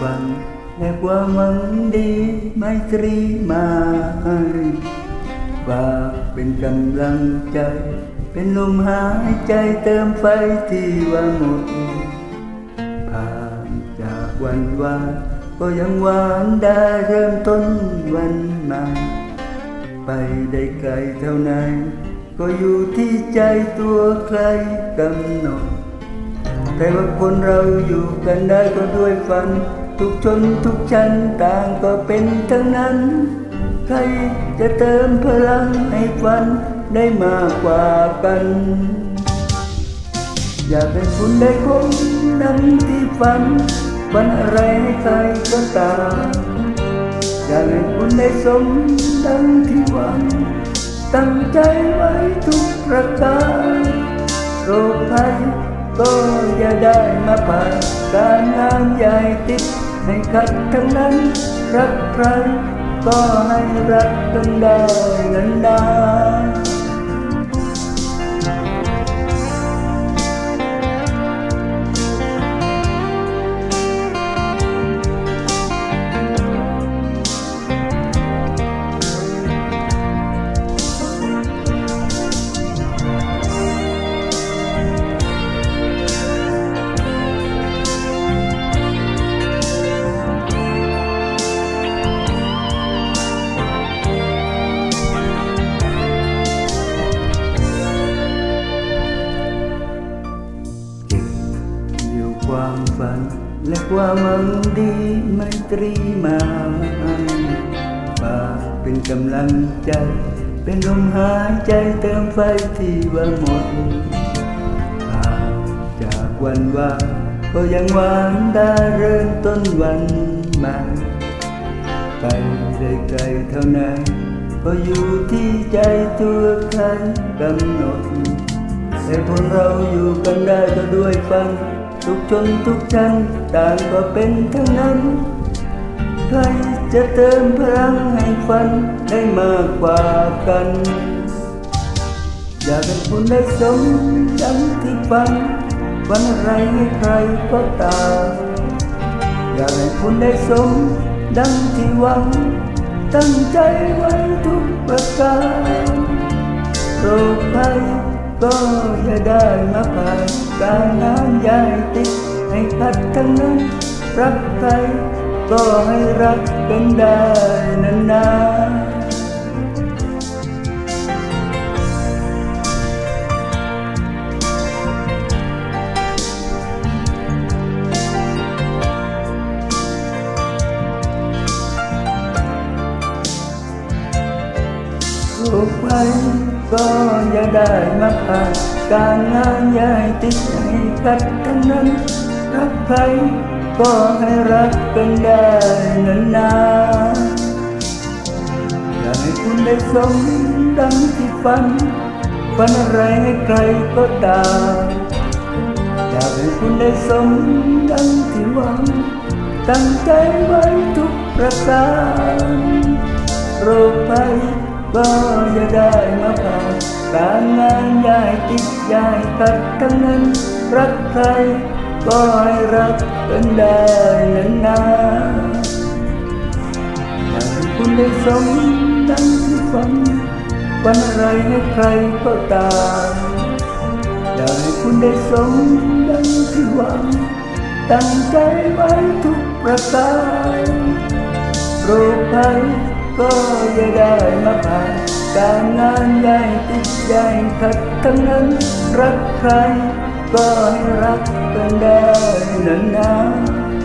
ความหวังดีไมตรีมาให้ฝากเป็นกำลังใจ เป็นลมหายใจเติมไฟที่ว่าหมดผ่านจากวันวานก็ยังหวานได้เริ่มต้นวันใหม่ไปได้ไกลเท่าไหนก็อยู่ที่ใจตัวใครกำหนดแต่ว่าคนเราอยู่กันได้ก็ด้วยฝัน ทุกชนทุกชั้นต่างก็เป็นทั้งนั้น ใครจะเติมพลังให้ฝันได้มากกว่ากัน อยากให้คุณได้คงดังที่ฝันฝันอะไรให้ใครก็ตามอยากให้คุณได้สมดังที่หวัง ตั้งใจไว้ทุกประการโรคภัยก็อย่าได้มาผ่านการงานใหญ่ติด ให้ขัดทั้งนั้น รักใครก็ให้รักกันได้นานๆ ว่ามหวังดีไมตรีมาฝากเป็นกำลังใจ เป็นลมหายใจเติมไฟที่ว่าหมดผ่านจากวันว่าก็ยังหวานได้เริ่มต้นวันใหม่ไปได้ไกลเท่านั้นก็อยู่ที่ใจตัวใครกำหนดแต่พวกเราอยู่กันได้ก็ด้วยฟัง ทุกชนทุกชั้นต่างก็เป็นทั้งนั้น ใครจะเติมพลังให้ฝันได้มากกว่ากัน อยากให้คุณได้สมดังที่ฝันฝันไรให้ใครก็ตามอยากให้คุณได้สมดังที่หวัง ตั้งใจไว้ทุกประการโรคภัย ก็อย่าได้มาผ่านการงานใหญ่ติดให้ขัดทั้งนั้น รักใครก็ให้รักกันได้นานๆลูกไป ก็ย่าได้มาผ่านการงานใหญ่ติดให้ขัดทั้งนั้น รักใครก็ให้รักกันได้นานๆอยากให้คุณได้สมดังที่ฝันฝันอะไรให้ใครก็ตามอยากให้คุณได้สมดังที่หวัง ตั้งใจไว้ทุกประการโรคภัย ก็อย่าได้มาผ่านการงานใหญ่ติดใหญ่ขัดทั้งนั้น รักใครก็ให้รักกันได้นานๆอยากให้คุณได้สมดังที่ฝันฝันอะไรให้ใครก็ตามอยากให้คุณได้สมดังที่หวัง ตั้งใจไว้ทุกประการโรคภัย ก็อย่าได้มาผ่านการงานใหญ่ติดใหญ่ขัดทั้งนั้นรักใครก็ให้รักกันได้นานๆ